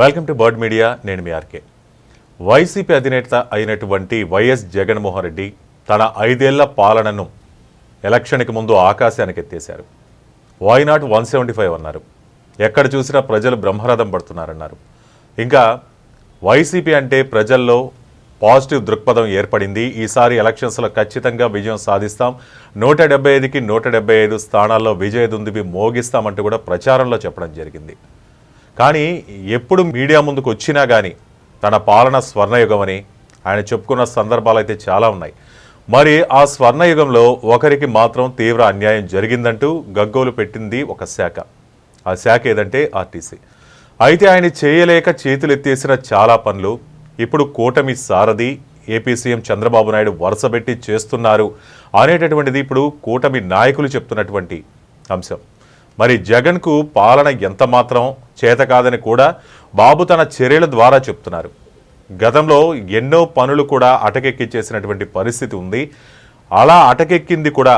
Welcome to bird media నేను మీ RK. YCP అధినేత అయినటువంటి వైఎస్ జగన్మోహన్ రెడ్డి తన ఐదేళ్ళ పాలనను ఎలక్షన్కి ముందు ఆకాశానికి ఎత్తేశారు. Why not one seventy five అన్నారు. ఎక్కడ చూసినా ప్రజలు బ్రహ్మరథం పడుతున్నారన్నారు. ఇంకా వైసీపీ అంటే ప్రజల్లో పాజిటివ్ దృక్పథం ఏర్పడింది. ఈసారి ఎలక్షన్స్లో ఖచ్చితంగా విజయం సాధిస్తాం. నూట డెబ్బై ఐదుకి నూట డెబ్బై ఐదు స్థానాల్లో విజయదుందుబి మోగిస్తామంటూ కూడా ప్రచారంలో చెప్పడం జరిగింది. కానీ ఎప్పుడు మీడియా ముందుకు వచ్చినా కానీ తన పాలన స్వర్ణయుగం అని ఆయన చెప్పుకున్న సందర్భాలు అయితే చాలా ఉన్నాయి. మరి ఆ స్వర్ణయుగంలో ఒకరికి మాత్రం తీవ్ర అన్యాయం జరిగిందంటూ గగ్గోలు పెట్టింది ఒక శాఖ. ఆ శాఖ ఏదంటే ఆర్టీసీ. అయితే ఆయన చేయలేక చేతులు ఎత్తేసిన చాలా పనులు ఇప్పుడు కూటమి సారథి ఏపీ సీఎం చంద్రబాబు నాయుడు వరుసబెట్టి చేస్తున్నారు అనేటటువంటిది ఇప్పుడు కూటమి నాయకులు చెప్తున్నటువంటి అంశం. మరి జగన్కు పాలన ఎంత మాత్రం చేత కాదని కూడా బాబు తన చర్యల ద్వారా చెప్తున్నారు. గతంలో ఎన్నో పనులు కూడా అటకెక్కించేసినటువంటి పరిస్థితి ఉంది. అలా అటకెక్కింది కూడా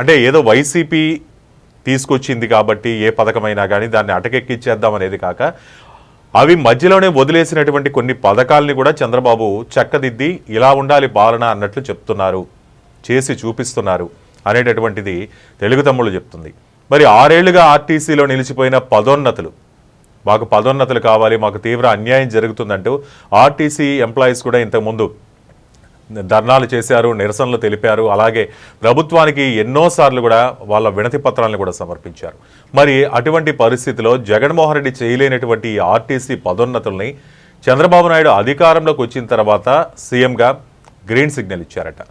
అంటే ఏదో వైసీపీ తీసుకొచ్చింది కాబట్టి ఏ పథకమైనా కానీ దాన్ని అటకెక్కించేద్దాం అనేది కాక అవి మధ్యలోనే వదిలేసినటువంటి కొన్ని పథకాలని కూడా చంద్రబాబు చక్కదిద్ది ఇలా ఉండాలి పాలన అన్నట్లు చెప్తున్నారు. చేసి చూపిస్తున్నారు అనేటటువంటిది తెలుగు తమ్ముళ్ళు చెప్తుంది. మరి ఆరేళ్ళుగా ఆర్టీసీలో నిలిచిపోయిన పదోన్నతులు. మాకు పదోన్నతులు కావాలి మాకు తీవ్ర అన్యాయం జరుగుతుందంటూ ఆర్టీసీ ఎంప్లాయీస్ కూడా ఇంతకుముందు ధర్నాలు చేశారు నిరసనలు తెలిపారు. అలాగే ప్రభుత్వానికి ఎన్నోసార్లు కూడా వాళ్ళ వినతి పత్రాలను కూడా సమర్పించారు. మరి అటువంటి పరిస్థితిలో జగన్మోహన్ రెడ్డి చేయలేనటువంటి ఆర్టీసీ పదోన్నతుల్ని చంద్రబాబు నాయుడు అధికారంలోకి వచ్చిన తర్వాత సీఎంగా గ్రీన్ సిగ్నల్ ఇచ్చారట.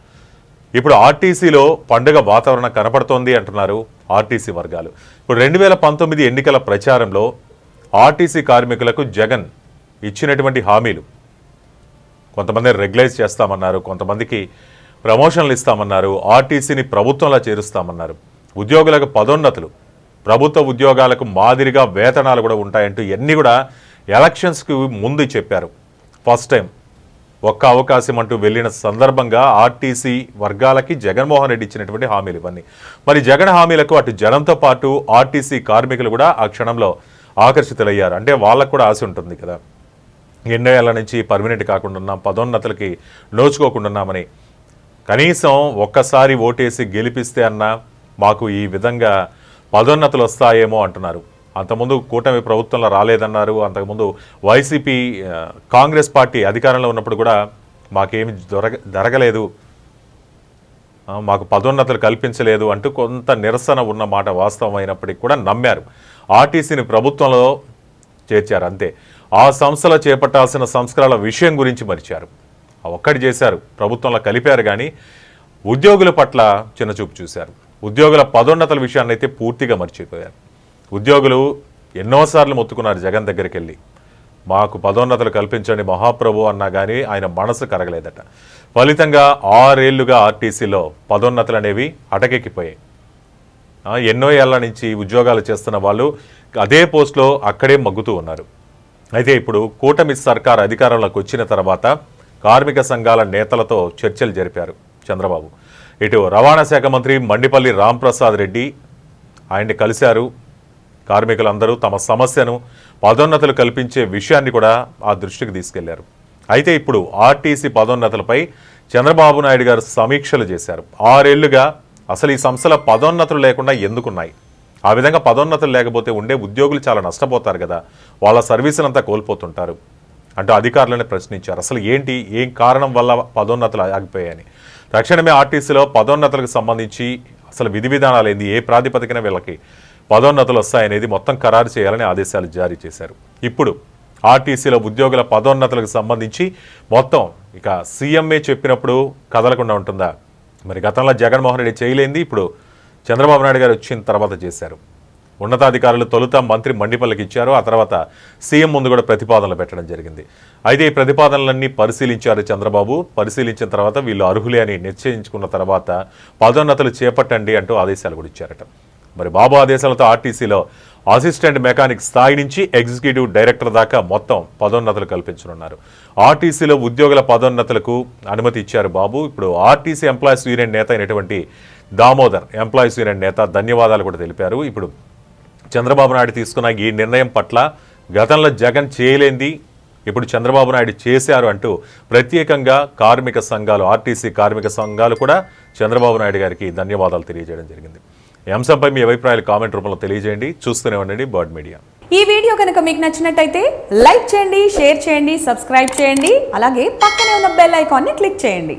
ఇప్పుడు ఆర్టీసీలో పండుగ వాతావరణం కనపడుతోంది అంటున్నారు ఆర్టీసీ వర్గాలు. ఇప్పుడు రెండు వేల పంతొమ్మిది ఎన్నికల ప్రచారంలో ఆర్టీసీ కార్మికులకు జగన్ ఇచ్చినటువంటి హామీలు. కొంతమంది రెగ్యులైజ్ చేస్తామన్నారు కొంతమందికి ప్రమోషన్లు ఇస్తామన్నారు ఆర్టీసీని ప్రభుత్వంలో చేరుస్తామన్నారు. ఉద్యోగులకు పదోన్నతులు ప్రభుత్వ ఉద్యోగాలకు మాదిరిగా వేతనాలు కూడా ఉంటాయంటూ ఇవన్నీ కూడా ఎలక్షన్స్కి ముందు చెప్పారు. ఫస్ట్ టైం ఒక్క అవకాశం అంటూ వెళ్ళిన సందర్భంగా ఆర్టీసీ వర్గాలకి జగన్మోహన్ రెడ్డి ఇచ్చినటువంటి హామీలు ఇవన్నీ. మరి జగన్ హామీలకు అటు జనంతో పాటు ఆర్టీసీ కార్మికులు కూడా ఆ క్షణంలో ఆకర్షితులయ్యారు. అంటే వాళ్ళకు కూడా ఆశ ఉంటుంది కదా. ఎన్నో నుంచి పర్మనెంట్ కాకుండా ఉన్నాం పదోన్నతులకి నోచుకోకుండా ఉన్నామని. కనీసం ఒక్కసారి ఓటేసి గెలిపిస్తే అన్నా మాకు ఈ విధంగా పదోన్నతులు వస్తాయేమో అంటున్నారు. అంతకుముందు కూటమి ప్రభుత్వంలో రాలేదన్నారు. అంతకుముందు వైసీపీ కాంగ్రెస్ పార్టీ అధికారంలో ఉన్నప్పుడు కూడా మాకేమి దొరక జరగలేదు. మాకు పదోన్నతులు కల్పించలేదు అంటూ కొంత నిరసన ఉన్న మాట వాస్తవమైనప్పటికీ కూడా నమ్మారు. ఆర్టీసీని ప్రభుత్వంలో చేర్చారు అంతే. ఆ సంస్థలో చేపట్టాల్సిన సంస్కరణల విషయం గురించి మరిచారు. ఒక్కటి చేశారు. ప్రభుత్వంలో కలిపారు కానీ ఉద్యోగుల పట్ల చిన్నచూపు చూశారు. ఉద్యోగుల పదోన్నతుల విషయాన్ని అయితే పూర్తిగా మర్చిపోయారు. ఉద్యోగులు ఎన్నోసార్లు మొత్తుకున్నారు జగన్ దగ్గరికి వెళ్ళి మాకు పదోన్నతులు కల్పించండి మహాప్రభు అన్నా కానీ ఆయన మనసు కరగలేదట. ఫలితంగా ఆరేళ్ళుగా ఆర్టీసీలో పదోన్నతులు అనేవి అటకెక్కిపోయాయి ఎన్నో ఏళ్ళ నుంచి ఉద్యోగాలు చేస్తున్న వాళ్ళు అదే పోస్ట్లో అక్కడే మగ్గుతూ ఉన్నారు. అయితే ఇప్పుడు కూటమి సర్కార్ అధికారంలోకి వచ్చిన తర్వాత కార్మిక సంఘాల నేతలతో చర్చలు జరిపారు చంద్రబాబు. ఇటు రవాణా శాఖ మంత్రి మండిపల్లి రాంప్రసాద్ రెడ్డి ఆయన్ని కలిశారు. కార్మికులందరూ తమ సమస్యను పదోన్నతులు కల్పించే విషయాన్ని కూడా ఆ దృష్టికి తీసుకెళ్ళారు. అయితే ఇప్పుడు ఆర్టీసీ పదోన్నతులపై చంద్రబాబు నాయుడు గారు సమీక్షలు చేశారు. ఆరేళ్ళుగా అసలు ఈ సంస్థల పదోన్నతులు లేకుండా ఎందుకున్నాయి? ఆ విధంగా పదోన్నతులు లేకపోతే ఉండే ఉద్యోగులు చాలా నష్టపోతారు కదా వాళ్ళ సర్వీసులంతా కోల్పోతుంటారు అంటూ అధికారులను ప్రశ్నించారు. అసలు ఏంటి ఏం కారణం వల్ల పదోన్నతులు ఆగిపోయాయని? తక్షణమే ఆర్టీసీలో పదోన్నతులకు సంబంధించి అసలు విధి విధానాలు ఏంది ఏ ప్రాతిపదికన వీళ్ళకి పదోన్నతులు వస్తాయనేది మొత్తం ఖరారు చేయాలని ఆదేశాలు జారీ చేశారు. ఇప్పుడు ఆర్టీసీలో ఉద్యోగుల పదోన్నతులకు సంబంధించి మొత్తం ఇక సీఎంఏ చెప్పినప్పుడు కదలకుండా ఉంటుందా? మరి గతంలో జగన్మోహన్ రెడ్డి చేయలేంది ఇప్పుడు చంద్రబాబు నాయుడు గారు వచ్చిన తర్వాత చేశారు. ఉన్నతాధికారులు తొలుత మంత్రి మండిపల్లికి ఇచ్చారు ఆ తర్వాత సీఎం ముందు కూడా ప్రతిపాదనలు పెట్టడం జరిగింది. అయితే ఈ ప్రతిపాదనలన్నీ పరిశీలించారు చంద్రబాబు. పరిశీలించిన తర్వాత వీళ్ళు అర్హులే అని నిశ్చయించుకున్న తర్వాత పదోన్నతులు చేపట్టండి అంటూ ఆదేశాలు కూడా ఇచ్చారట. మరి బాబు ఆదేశాలతో ఆర్టీసీలో అసిస్టెంట్ మెకానిక్ స్థాయి నుంచి ఎగ్జిక్యూటివ్ డైరెక్టర్ దాకా మొత్తం పదోన్నతులు కల్పించనున్నారు. ఆర్టీసీలో ఉద్యోగుల పదోన్నతులకు అనుమతి ఇచ్చారు బాబు. ఇప్పుడు ఆర్టీసీ ఎంప్లాయీస్ యూనియన్ నేత అయినటువంటి దామోదర్ ఎంప్లాయీస్ యూనియన్ నేత ధన్యవాదాలు కూడా తెలిపారు. ఇప్పుడు చంద్రబాబు నాయుడు తీసుకున్న ఈ నిర్ణయం పట్ల గతంలో జగన్ చేయలేంది ఇప్పుడు చంద్రబాబు నాయుడు చేశారు అంటూ ప్రత్యేకంగా కార్మిక సంఘాలు ఆర్టీసీ కార్మిక సంఘాలు కూడా చంద్రబాబు నాయుడు గారికి ధన్యవాదాలు తెలియజేయడం జరిగింది. ఈ అంశంపై మీ అభిప్రాయాలు కామెంట్ రూపంలో తెలియజేయండి. చూస్తూనే ఉండండి బర్డ్ మీడియా. ఈ వీడియో కనుక మీకు నచ్చినట్టయితే లైక్ చేయండి షేర్ చేయండి సబ్స్క్రైబ్ చేయండి అలాగే పక్కనే ఉన్న బెల్ ఐకాన్ని క్లిక్ చేయండి.